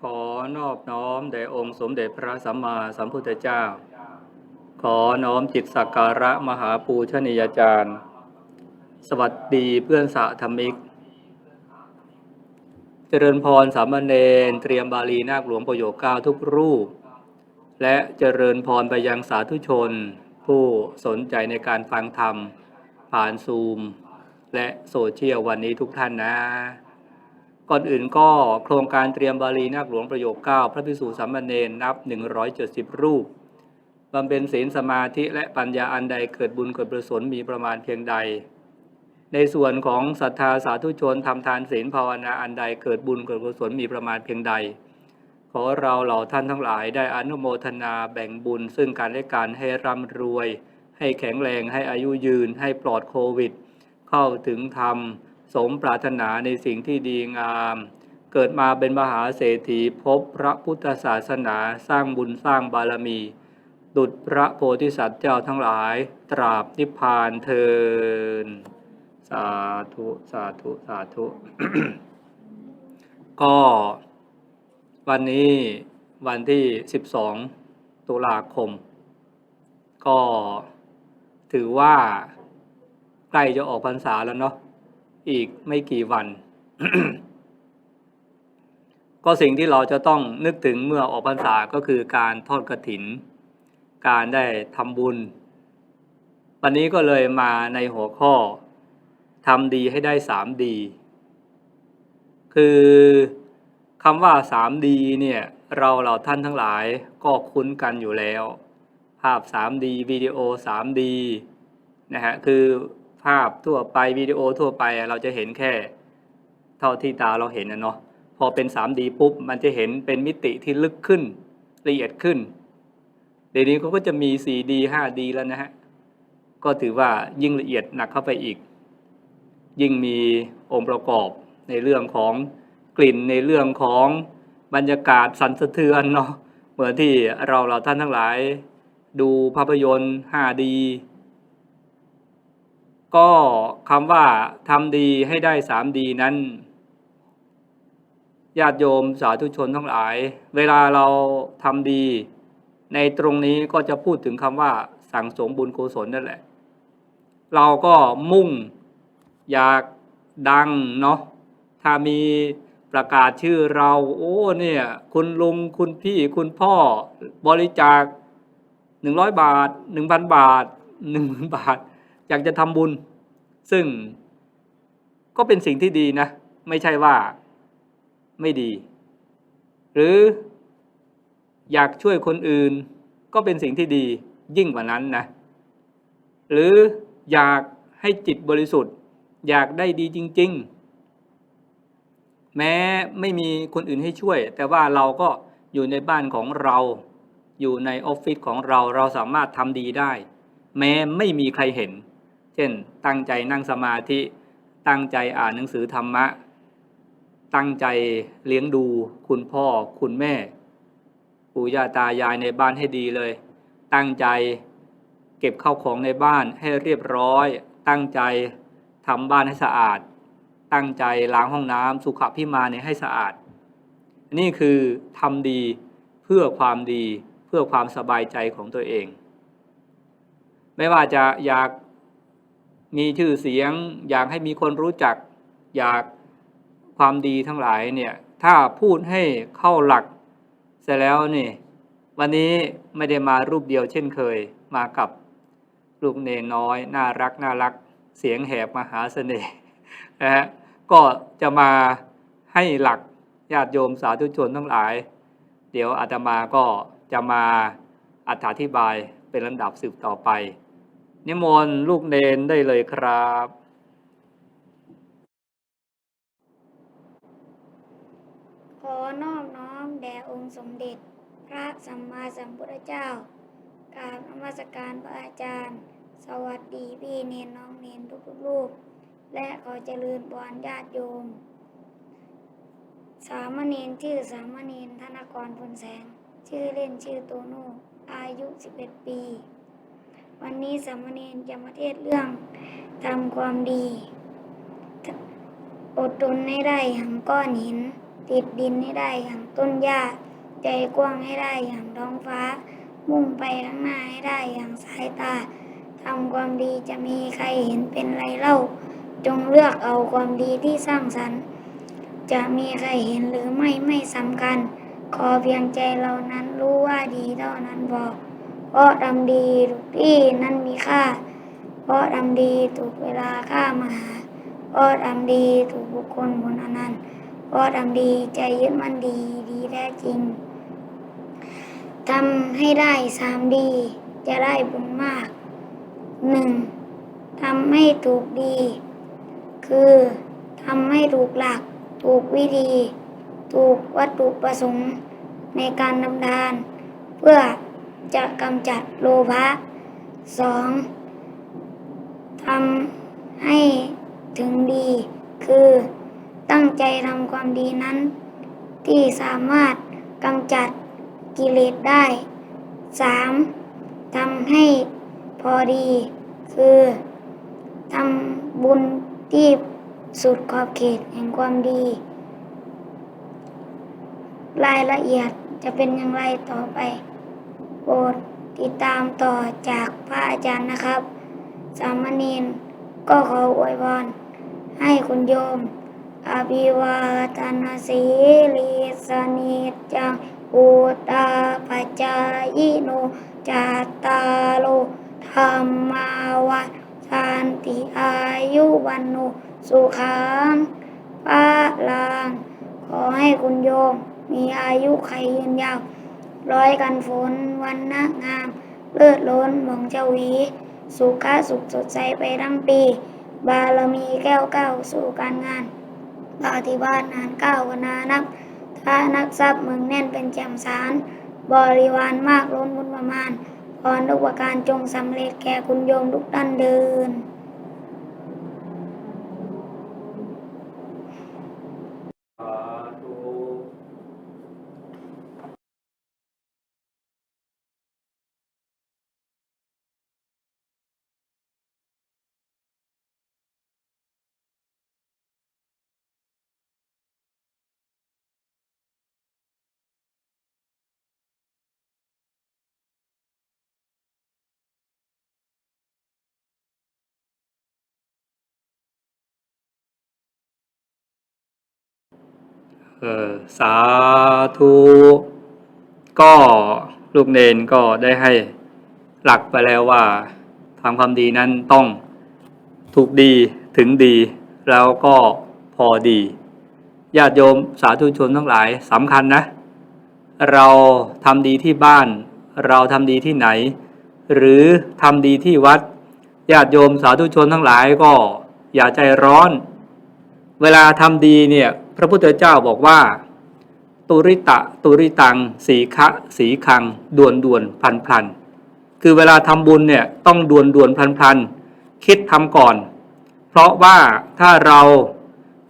ขอนอบน้อมแด่องค์สมเด็จพระสัมมาสัมพุทธเจ้า ขอน้อมจิตสักการะมหาปูชนียาจารย์ สวัสดีเพื่อนสาธมิก เจริญพรสามเณรเตรียมบาลีนาคหลวงประโยคเก้าทุกรูป และเจริญพรไปยังสาธุชน ผู้สนใจในการฟังธรรม ผ่านซูม และโซเชียลวันนี้ทุกท่านนะ ก่อนอื่นก็โครงการเตรียมบาลีนาคหลวงประโยค 9 พระภิกษุสามเณรนับ 170 รูปบำเพ็ญศีลสมาธิและปัญญาอันใดเกิดบุญเกิดประสนมีประมาณเพียงใด ในส่วนของศรัทธาสาธุชนทำทานศีลภาวนาอันใดเกิดบุญเกิดกุศลมีประมาณเพียงใด ขอเราเหล่าท่านทั้งหลายได้อนุโมทนาแบ่งบุญ ซึ่งการและการให้ร่ำรวย ให้แข็งแรงให้อายุยืน ให้ปลอดโควิด เข้าถึงธรรม สมปรารถนาในสิ่งที่ดีงาม เกิดมาเป็นมหาเศรษฐีพบพระพุทธศาสนาสร้างบุญสร้างบารมี ดุจพระโพธิสัตว์เจ้าทั้งหลาย ตราบนิพพานเทินสาธุสาธุสาธุ ก็วันนี้วันที่ 12 ตุลาคม ก็ถือว่าใกล้จะออกพรรษาแล้วเนาะ อีกไม่กี่วัน ก็สิ่งที่เราจะต้องนึกถึงเมื่อออกพรรษาก็คือการทอดกระถิน การได้ทำบุญ วันนี้ก็เลยมาในหัวข้อทำดีให้ได้สามดี คือคำว่าสามดีเนี่ยเราเหล่าท่านทั้งหลายก็คุ้นกันอยู่แล้ว ภาพ 3D วิดีโอ 3D นะฮะคือ ภาพทั่วไปวิดีโอทั่วไปเราจะเห็นแค่ เท่าที่ตาเราเห็นนะเนาะพอเป็น 3D ปุ๊บ มันจะเห็นเป็นมิติที่ลึกขึ้นละเอียดขึ้นเดี๋ยวนี้เขาก็จะมี 4D 5D แล้วนะฮะ ก็ถือว่ายิ่งละเอียดหนักเข้าไปอีก ยิ่งมีองค์ประกอบในเรื่องของกลิ่นในเรื่องของบรรยากาศสั่นสะเทือนเนาะเหมือนที่เราเราท่านทั้งหลาย ดูภาพยนตร์ 5D ก็คำว่าทำดีให้ได้ 3D นั้นญาติโยมสาธุชนทั้งหลาย เวลาเราทำดี ในตรงนี้ก็จะพูดถึงคำว่าสั่งสมบุญกุศลนั่นแหละ เราก็มุ่งอยากดังเนาะถ้ามีประกาศชื่อเราโอ้เนี่ยคุณลุงคุณพี่คุณพ่อบริจาคหนึ่งร้อยบาทหนึ่งพันบาทหนึ่งหมื่นบาท อยากจะทำบุญ ซึ่งก็เป็นสิ่งที่ดีนะ ไม่ใช่ว่าไม่ดี หรืออยากช่วยคนอื่น ก็เป็นสิ่งที่ดียิ่งกว่านั้นนะ หรืออยากให้จิตบริสุทธิ์ อยากได้ดีจริง ๆ แม้ไม่มีคนอื่นให้ช่วย แต่ว่าเราก็อยู่ในบ้านของเรา อยู่ในออฟฟิศของเราเราสามารถทำดีได้ แม้ไม่มีใครเห็น เช่น ตั้งใจนั่งสมาธิ ตั้งใจอ่านหนังสือธรรมะ ตั้งใจเลี้ยงดูคุณพ่อคุณแม่ปู่ย่าตายายในบ้านให้ดีเลย ตั้งใจเก็บข้าวของในบ้านให้เรียบร้อย ตั้งใจทำบ้านให้สะอาด ตั้งใจล้างห้องน้ำสุขพิมาเนี่ยให้สะอาด นี่คือทำดีเพื่อความดีเพื่อความสบายใจของตัวเอง ไม่ว่าจะอยาก มีชื่อเสียง อยากให้มีคนรู้จัก อยากความดีทั้งหลายเนี่ย ถ้าพูดให้เข้าหลักเสร็จแล้วนี่ วันนี้ไม่ได้มารูปเดียวเช่นเคย มากับลูกเนน้อย น่ารักน่ารัก เสียงแหบมหาเสน่ห์นะฮะก็จะมาให้หลักญาติโยมสาธุชนทั้งหลาย เดี๋ยวอาตมาก็จะมาอธิบายเป็นลำดับสืบต่อไป นิมนต์ลูกเนนได้เลยครับ ขอนอบน้อมแด่องค์สมเด็จ พระสัมมาสัมพุทธเจ้ากราบนมัสการพระอาจารย์ สวัสดีพี่เนนน้องเนนทุกๆรูป และขอเจริญพรญาติโยม สามเณรชื่อสามเณรธนกรพลแสง ชื่อเล่นชื่อโตโน่อายุ 11 ปี วันนี้สามเณรจะมาเทศเรื่องทำความดี อดทนให้ได้หังก้อนหิน ติดดินให้ได้อย่างต้นหญ้า ใจกว้างให้ได้อย่างท้องฟ้า มุ่งไปข้างหน้าให้ได้อย่างสายตาทำความดีจะมีใครเห็นเป็นไรเล่า จงเลือกเอาความดีที่สร้างสรรค์ จะมีใครเห็นหรือไม่ไม่สำคัญ ขอเพียงใจเรานั้นรู้ว่าดีเท่านั้นพอ เพราะทำดีทุกที่นั้นมีค่า เพราะทำดีถูกเวลาข้ามาหา เพราะทำดีถูกบุคคลบนอนันต์เพราะทำดีใจยึดมั่นดีดีแท้จริงทำให้ได้สามดี จะได้บุญมากหนึ่งทำให้ถูกดี คือทำให้ถูกหลัก ถูกวิธี ถูกวัตถุประสงค์ในการดำทานเพื่อ จะกำจัดโลภะสองทำให้ถึงดี คือตั้งใจทำความดีนั้น ที่สามารถกำจัดกิเลสได้สามทำให้พอดี คือทำบุญที่สุดขอบเขตแห่งความดี รายละเอียดจะเป็นอย่างไรต่อไป โปรดติดตามต่อจากพระอาจารย์นะครับ สามเณรก็ขออวยพรให้คุณโยม อภิวาทนาสีลิสนิจังอุตตาปัจจายโนจัตตาโลธรรมาวัฏานติอายุวันโนสุขังปะลังขอให้คุณโยมมีอายุไขยืนยาว ร้อยกันฝนวันนะงาม เลิศล้นหมองเจ้าวี สุขะสุขสดใสไปทั้งปี บารมีแก้วเก้าสู่การงานปฏิบัติงานเก้าวนานับถ้านักทรัพย์เมืองแน่นเป็นแจ่มสาร บริวารมากล้นบุญประมาณพรทุกประการจงสำเร็จแก่คุณโยมทุกท่านเดิน ออสาธุก็ลูกเนนก็ได้ให้หลักไปแล้วว่าทำความดีนั้นต้องถูกดีถึงดี แล้วก็พอดีญาติโยมสาธุชนทั้งหลายสำคัญนะ เราทำดีที่บ้าน เราทำดีที่ไหน หรือทำดีที่วัดญาติโยมสาธุชนทั้งหลายก็อย่าใจร้อน เวลาทำดีเนี่ย พระพุทธเจ้าบอกว่า ตุริตะตุริตัง สีคะสีคังด่วนด่วนพลันพลันคือเวลาทำบุญเนี่ยต้องด่วนด่วนพลันพลันคิดทำก่อน เพราะว่าถ้าเรา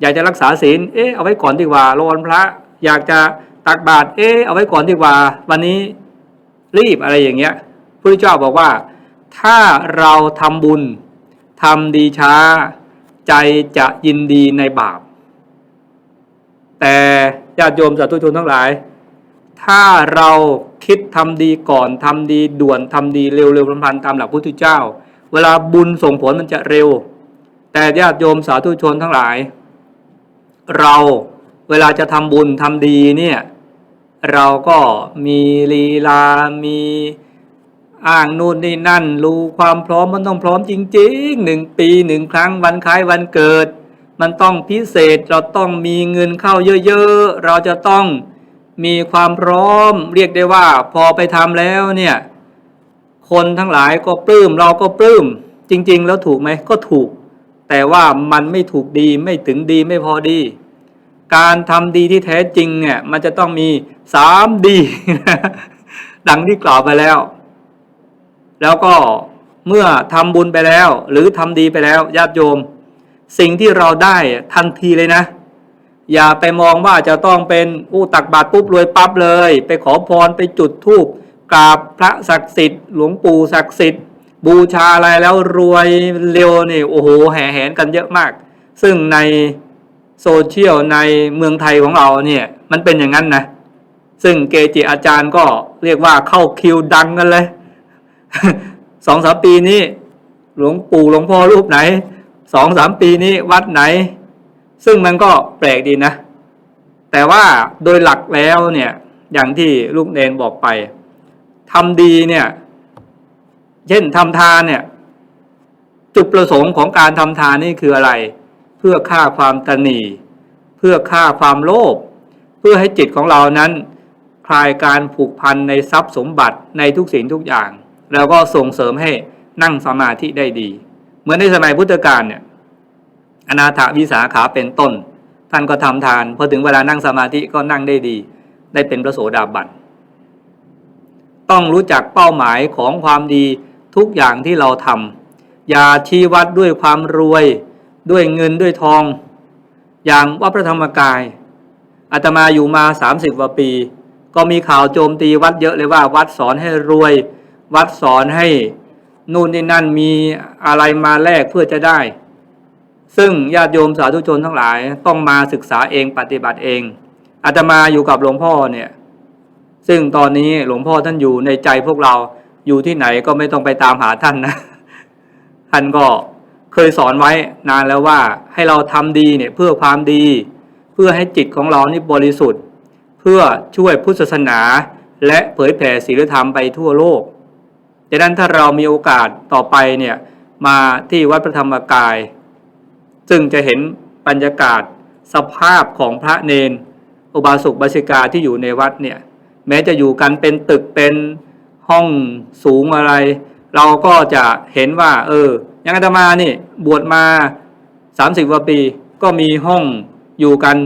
อยากจะรักษาศีลเอ๊ะเอาไว้ก่อนดีกว่าโลนพระ อยากจะตักบาตรเอ๊ะเอาไว้ก่อนดีกว่า วันนี้รีบอะไรอย่างเงี้ยพระพุทธเจ้าบอกว่า ถ้าเราทำบุญทำดีช้า ใจจะยินดีในบาป แต่ญาติโยมสาธุชนทั้งหลาย ถ้าเราคิดทำดีก่อนทำดีด่วนทำดีเร็วเร็วพลันๆตามหลักพุทธเจ้า เวลาบุญส่งผลมันจะเร็ว แต่ญาติโยมสาธุชนทั้งหลาย เราเวลาจะทำบุญทำดีเนี่ยเราก็มีลีลา มีอ้างนู่นนี่นั่น รู้ความพร้อมมันต้องพร้อมจริงๆหนึ่งปีหนึ่งครั้งวันคล้ายวันเกิด มันต้องพิเศษเราต้องมีเงินเข้าเยอะๆ เราจะต้องมีความพร้อมเรียกได้ว่าพอไปทำแล้วเนี่ยคนทั้งหลายก็ปลื้มเราก็ปลื้มจริง ๆ แล้วถูกไหมก็ถูก แต่ว่ามันไม่ถูกดีไม่ถึงดีไม่พอดี การทำดีที่แท้จริงเนี่ยมันจะต้องมีสามดีดังที่กล่าวไปแล้ว แล้วก็เมื่อทำบุญไปแล้ว หรือทำดีไปแล้วญาติโยม สิ่งที่เราได้ทันทีเลยนะ อย่าไปมองว่าจะต้องเป็นอู้ตักบาตรปุ๊บรวยปั๊บเลย ไปขอพรไปจุดธูปกราบพระศักดิ์สิทธิ์หลวงปู่ศักดิ์สิทธิ์บูชาอะไรแล้วรวยเร็วนี่โอ้โหแห่แหนกันเยอะมาก ซึ่งในโซเชียลในเมืองไทยของเราเนี่ยมันเป็นอย่างนั้นนะซึ่งเกจิอาจารย์ก็เรียกว่าเข้าคิวดังกันเลยสองสามปีนี้ หลวงปู่หลวงพ่อรูปไหน สองสามปีนี้วัดไหน ซึ่งมันก็แปลกดีนะ แต่ว่าโดยหลักแล้วเนี่ยอย่างที่ลูกเนนบอกไปทำดีเนี่ยเช่นทำทานเนี่ย จุดประสงค์ของการทำทานนี่คืออะไร เพื่อฆ่าความตนีเพื่อฆ่าความโลภเพื่อให้จิตของเรานั้น คลายการผูกพันในทรัพย์สมบัติในทุกสิ่งทุกอย่าง แล้วก็ส่งเสริมให้นั่งสมาธิได้ดี เหมือนในสมัยพุทธกาลเนี่ยอนาถวิสาขาเป็นต้น ท่านก็ทำทานพอถึงเวลานั่งสมาธิก็นั่งได้ดี ได้เป็นพระโสดาบันต้องรู้จักเป้าหมายของความดีทุกอย่างที่เราทำอย่าชี้วัดด้วยความรวยด้วยเงินด้วยทอง อย่างวัดพระธรรมกายอาตมาอยู่มา 30กว่าปี ก็มีข่าวโจมตีวัดเยอะเลยว่า วัดสอนให้รวย วัดสอนให้ นู่นนี่นั่นมีอะไรมาแลกเพื่อจะได้ ซึ่งญาติโยมสาธุชนทั้งหลายต้องมาศึกษาเองปฏิบัติเองอาตมาอยู่กับหลวงพ่อเนี่ย ซึ่งตอนนี้หลวงพ่อท่านอยู่ในใจพวกเราอยู่ที่ไหนก็ไม่ต้องไปตามหาท่านนะ ท่านก็เคยสอนไว้นานแล้วว่าให้เราทำดีเนี่ยเพื่อความดี เพื่อให้จิตของเรานี่บริสุทธิ์ เพื่อช่วยพุทธศาสนา และเผยแผ่ศีลธรรมไปทั่วโลก ดังนั้นถ้าเรามีโอกาสต่อไปเนี่ยมาที่วัดพระธรรมกาย ซึ่งจะเห็นบรรยากาศสภาพของพระเนน อุบาสกบาสิกาที่อยู่ในวัดเนี่ยแม้จะอยู่กันเป็นตึกเป็นห้องสูงอะไร เราก็จะเห็นว่า เออยังอาตมานี่บวชมาสามสิบกว่าปี ก็มีห้องอยู่กัน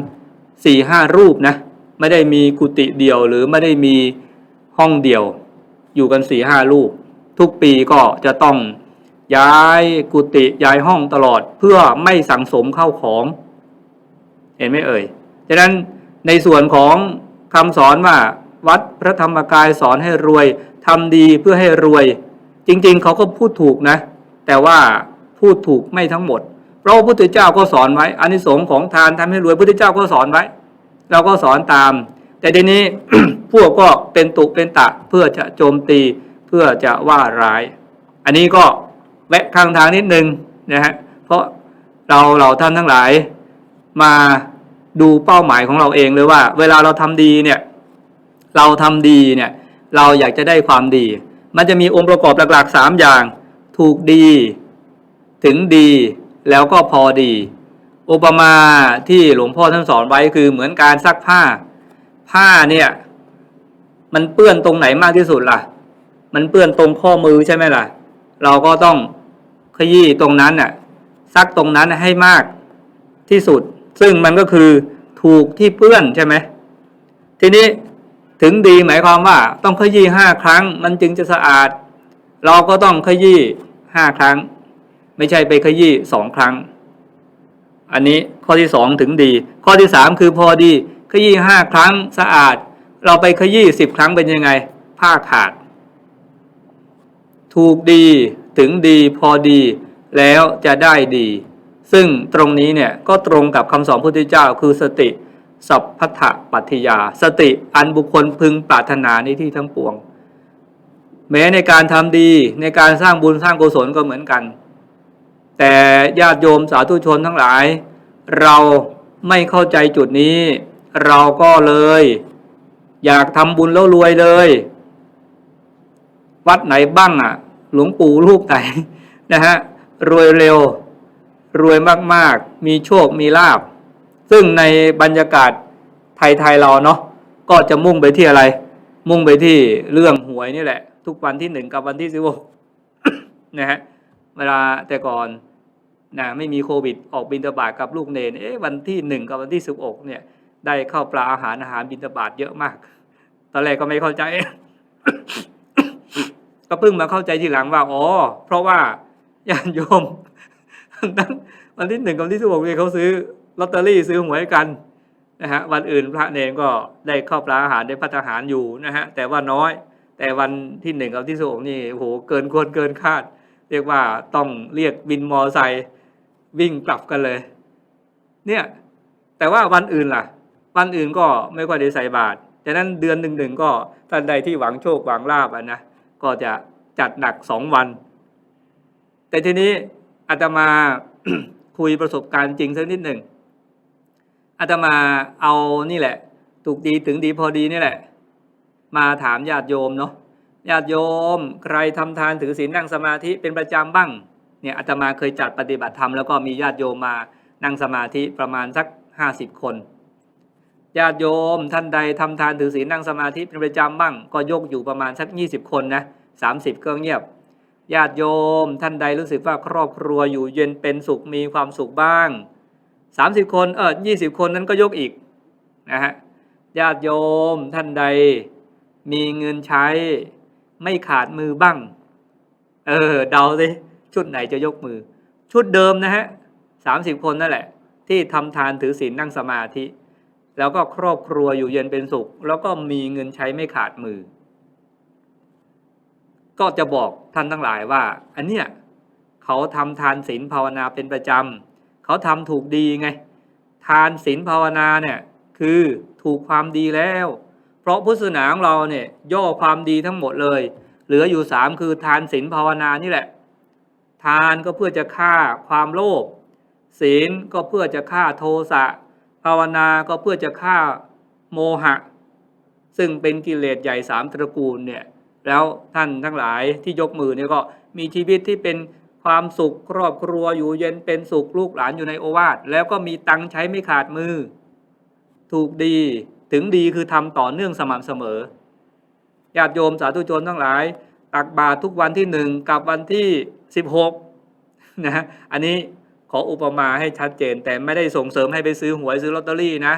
สี่ห้ารูปนะไม่ได้มีกุฏิเดียวหรือไม่ได้มีห้องเดียว อยู่กันสี่ห้ารูป ทุกปีก็จะต้องย้ายกุฏิย้ายห้องตลอดเพื่อไม่สังสมเข้าของ เห็นไหมเอ่ยฉะนั้นในส่วนของคำสอนว่าวัดพระธรรมกายสอนให้รวยทำดีเพื่อให้รวย จริงๆ เขาก็พูดถูกนะ แต่ว่าพูดถูกไม่ทั้งหมด เพราะพระพุทธเจ้าก็สอนไว้อานิสงส์ของทานทำให้รวยพระพุทธเจ้าก็สอนไว้ เราก็สอนตาม แต่ทีนี้พวกก็เป็นตุเป็นตะเพื่อจะโจมตี เพื่อจะว่าร้าย อันนี้ก็แวะข้างทางนิดนึงนะฮะเพราะเราเราท่านทั้งหลายมาดูเป้าหมายของเราเองเลยว่า เวลาเราทำดีเนี่ยเราทำดีเนี่ยเราอยากจะได้ความดี มันจะมีองค์ประกอบหลักๆสามอย่าง ถูกดี ถึงดีแล้วก็พอดีอุปมาที่หลวงพ่อท่านสอนไว้คือเหมือนการซักผ้า ผ้าเนี่ย มันเปื้อนตรงไหนมากที่สุดล่ะ มันเปื้อนตรงข้อมือใช่ไหมล่ะ เราก็ต้องขยี้ตรงนั้นน่ะซักตรงนั้นให้มากที่สุด ซึ่งมันก็คือถูกที่เปื้อนใช่ไหมทีนี้ถึงดีหมายความว่าต้องขยี้ห้าครั้ง มันจึงจะสะอาด เราก็ต้องขยี้ห้าครั้ง ไม่ใช่ไปขยี้สองครั้ง อันนี้ข้อที่สองถึงดี ข้อที่สามคือพอดี ขยี้ห้าครั้งสะอาด เราไปขยี้สิบครั้งเป็นยังไง ผ้าขาด ถูกดีถึงดีพอดี แล้วจะได้ดี ซึ่งตรงนี้เนี่ยก็ตรงกับคำสอนพระพุทธเจ้าคือสติสัพพทะปัฏยา สติอันบุคคลพึงปรารถนาในที่ทั้งปวง แม้ในการทำดีในการสร้างบุญสร้างกุศลก็เหมือนกัน แต่ญาติโยมสาธุชนทั้งหลาย เราไม่เข้าใจจุดนี้ เราก็เลย อยากทำบุญแล้วรวยเลย วัดไหนบ้างอะ หลวงปู่รูปไหนนะฮะรวยเร็ว รวยมากๆ มีโชคมีลาบ ซึ่งในบรรยากาศไทยๆเราเนาะก็จะมุ่งไปที่อะไร มุ่งไปที่เรื่องหวยนี่แหละ ทุกวันที่หนึ่งกับวันที่สิบหกนะฮะเวลาแต่ก่อนนะไม่มีโควิดออกบินตบาตกับลูกเนนเอ๊ะวันที่หนึ่งกับวันที่สิบหกเนี่ย ได้เข้าปลาอาหารอาหารบินตบาตเยอะมาก ตอนแรกก็ไม่เข้าใจ ก็เพิ่งมาเข้าใจทีหลังว่าอ๋อเพราะว่าญาติโยมนั้นวันที่หนึ่งกับวันที่สิบหกเนี่ยเขาซื้อลอตเตอรี่ซื้อหวยกันนะฮะวันอื่นพระเนรก็ได้เข้าปลาอาหารได้พัฒหารอยู่นะฮะแต่ว่าน้อย แต่วันที่หนึ่งกับที่สิบหกนี่โอ้โหเกินควรเกินคาด เรียกว่าต้องเรียกบินมอไซค์วิ่งกลับกันเลย เนี่ยแต่ว่าวันอื่นล่ะ วันอื่นก็ไม่ค่อยได้ใส่บาตรฉะนั้นเดือนหนึ่งหนึ่งก็ท่านใดที่หวังโชคหวังลาบอะนะ ก็จะจัดหนักสองวัน แต่ทีนี้อาตมาคุยประสบการณ์จริงสักนิดหนึ่งอาตมาเอานี่แหละ ถูกดีถึงดีพอดีนี่แหละ มาถามญาติโยมเนาะญาติโยม ใครทำทานถือศีลนั่งสมาธิเป็นประจำบ้างเนี่ยอาตมาเคยจัดปฏิบัติธรรมแล้วก็มีญาติโยมมานั่งสมาธิประมาณสักห้าสิบคน ญาติโยมท่านใดทำทานถือศีลนั่งสมาธิเป็นประจำบ้างก็ยกอยู่ประมาณสักยี่สิบคนนะสามสิบก็เงียบ ญาติโยมท่านใดรู้สึกว่าครอบครัวอยู่เย็นเป็นสุขมีความสุขบ้างสามสิบคนเออยี่สิบคนนั้นก็ยกอีกนะฮะญาติโยมท่านใดมีเงินใช้ไม่ขาดมือบ้าง เออเดาสิชุดไหนจะยกมือ ชุดเดิมนะฮะสามสิบคนนั่นแหละ ที่ทำทานถือศีลนั่งสมาธิ แล้วก็ครอบครัวอยู่เย็นเป็นสุข แล้วก็มีเงินใช้ไม่ขาดมือ ก็จะบอกท่านทั้งหลายว่า อันเนี้ยเขาทำทานศีลภาวนาเป็นประจำเขาทำถูกดีไง ทานศีลภาวนาเนี่ยคือถูกความดีแล้ว เพราะพุทธศาสนาของเราเนี่ยย่อความดีทั้งหมดเลย เหลืออยู่สามคือทานศีลภาวนานี่แหละ ทานก็เพื่อจะฆ่าความโลภศีลก็เพื่อจะฆ่าโทสะ ภาวนาก็เพื่อจะฆ่าโมหะ ซึ่งเป็นกิเลสใหญ่สามตระกูลเนี่ยแล้วท่านทั้งหลายที่ยกมือเนี่ยก็มีชีวิตที่เป็นความสุขครอบครัวอยู่เย็นเป็นสุขลูกหลานอยู่ในโอวาทแล้วก็มีตังใช้ไม่ขาดมือ ถูกดีถึงดีคือทำต่อเนื่องสม่ำเสมอญาติโยมสาธุชนทั้งหลาย ตักบาตรทุกวันที่หนึ่งกับวันที่สิบหกนะอันนี้ ขออุปมาให้ชัดเจน แต่ไม่ได้ส่งเสริมให้ไปซื้อหวยซื้อลอตเตอรี่นะ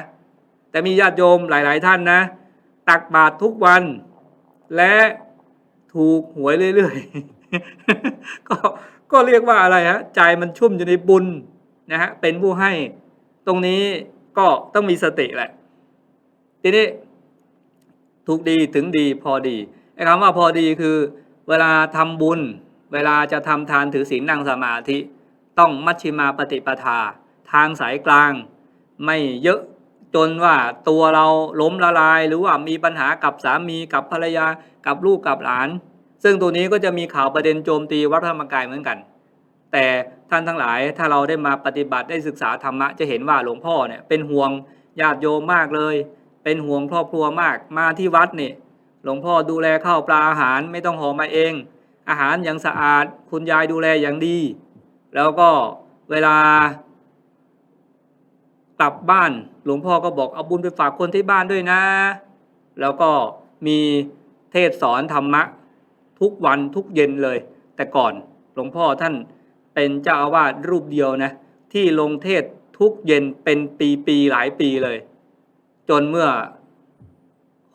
แต่มีญาติโยมหลาย ๆ ท่านนะ ตักบาตรทุกวัน และถูกหวยเรื่อย ๆ ก็ก็เรียกว่าอะไรฮะใจมันชุ่มอยู่ในบุญนะฮะเป็นผู้ให้ ตรงนี้ก็ต้องมีสติแหละ ทีนี้ถูกดีถึงดีพอดีไอ้คำว่าพอดีคือ เวลาทำบุญ เวลาจะทำทานถือศีลนั่งสมาธิ ต้องมัชชิมาปฏิปทา ทางสายกลาง ไม่เยอะจนว่าตัวเราล้มละลาย หรือว่ามีปัญหากับสามีกับภรรยากับลูกกับหลาน ซึ่งตัวนี้ก็จะมีข่าวประเด็นโจมตีวัดธรรมกายเหมือนกัน แต่ท่านทั้งหลายถ้าเราได้มาปฏิบัติได้ศึกษาธรรมะจะเห็นว่าหลวงพ่อเนี่ยเป็นห่วงญาติโยมมากเลย เป็นห่วงครอบครัวมากมาที่วัดเนี่ยหลวงพ่อดูแลข้าวปลาอาหารไม่ต้องห่อมาเอง อาหารอย่างสะอาด คุณยายดูแลอย่างดี แล้วก็เวลากลับบ้านหลวงพ่อก็บอกเอาบุญไปฝากคนที่บ้านด้วยนะ แล้วก็มีเทศสอนธรรมะทุกวันทุกเย็นเลย แต่ก่อนหลวงพ่อท่านเป็นเจ้าอาวาสรูปเดียวนะที่ลงเทศทุกเย็นเป็นปีๆหลายปีเลย จนเมื่อ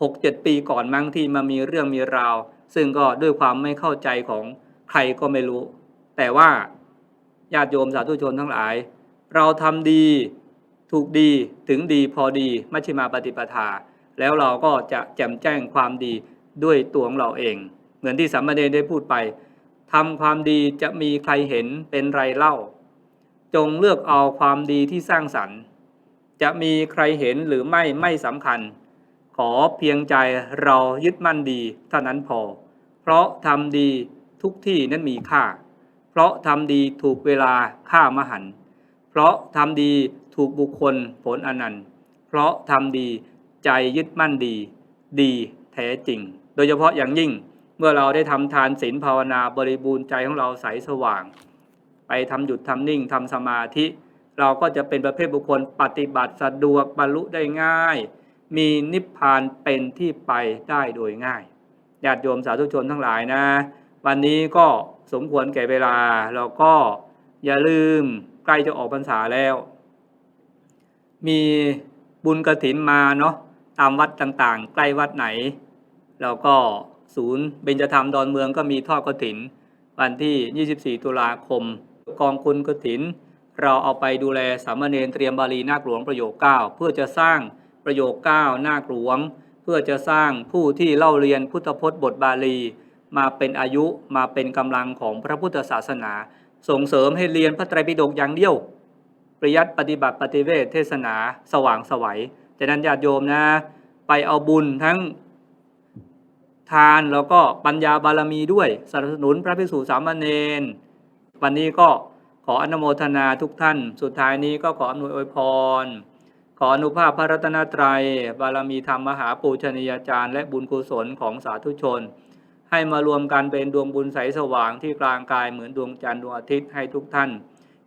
หกเจ็ดปีก่อนมั้งที่มามีเรื่องมีราว ซึ่งก็ด้วยความไม่เข้าใจของใครก็ไม่รู้ แต่ว่า ญาติโยมสาธุชนทั้งหลาย เราทำดีถูกดีถึงดีพอดีมัชฌิมาปฏิปทา แล้วเราก็จะแจ่มแจ้งความดีด้วยตัวของเราเอง เหมือนที่สัมมาเนรได้พูดไปทำความดีจะมีใครเห็นเป็นไรเล่า จงเลือกเอาความดีที่สร้างสรรค์ จะมีใครเห็นหรือไม่ไม่สำคัญ ขอเพียงใจเรายึดมั่นดีเท่านั้นพอ เพราะทำดีทุกที่นั้นมีค่า เพราะทำดีถูกเวลาค่ามหันต์เพราะทำดีถูกบุคคลผลอนันต์ เพราะทำดีใจยึดมั่นดี ดีแท้จริง โดยเฉพาะอย่างยิ่งเมื่อเราได้ทำทานศีลภาวนาบริบูรณ์ใจของเราใสสว่าง ไปทำหยุดทำนิ่งทำสมาธิ เราก็จะเป็นประเภทบุคคลปฏิบัติสะดวกบรรลุได้ง่าย มีนิพพานเป็นที่ไปได้โดยง่ายญาติโยมสาธุชนทั้งหลายนะ วันนี้ก็ สมควรแก่เวลาเราก็อย่าลืมใกล้จะออกพรรษาแล้ว มีบุญกระถินมาเนาะตามวัดต่างๆ ใกล้วัดไหน แล้วก็ศูนย์เบญจธรรมดอนเมืองก็มีทอดกระถิน วันที่ 24 ตุลาคม กองคุณกระถิน เราเอาไปดูแลสามเณรเตรียมบาลีนาคหลวงประโยค9เพื่อจะสร้างประโยค9นาคหลวง เพื่อจะสร้างผู้ที่เล่าเรียนพุทธพจน์บทบาลี มาเป็นอายุมาเป็นกำลังของพระพุทธศาสนา ส่งเสริมให้เรียนพระไตรปิฎกอย่างเดียว ปริยัติปฏิบัติปฏิเวทเทศนาสว่างสวัยฉะนั้นญาติโยมนะ ไปเอาบุญทั้งทานแล้วก็ปัญญาบารมีด้วยสนับสนุนพระภิกษุสามเณรวันนี้ก็ขออนุโมทนาทุกท่าน สุดท้ายนี้ก็ขออำนวยอวยพร ขออนุภาพพระรัตนตรัย บารมีธรรมมหาปูชนียาจารย์ และบุญกุศลของสาธุชน ให้มารวมกันเป็นดวงบุญใสสว่างที่กลางกายเหมือนดวงจันทร์ดวงอาทิตย์ให้ทุกท่าน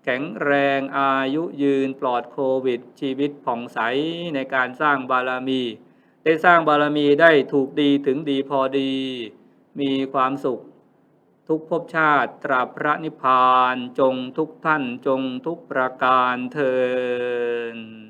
แข็งแรงอายุยืนปลอดโควิด ชีวิตผ่องใสในการสร้างบารมี ได้สร้างบารมีได้ถูกดีถึงดีพอดี มีความสุข ทุกภพชาติตราพระนิพพานจงทุกท่านจงทุกประการเทิน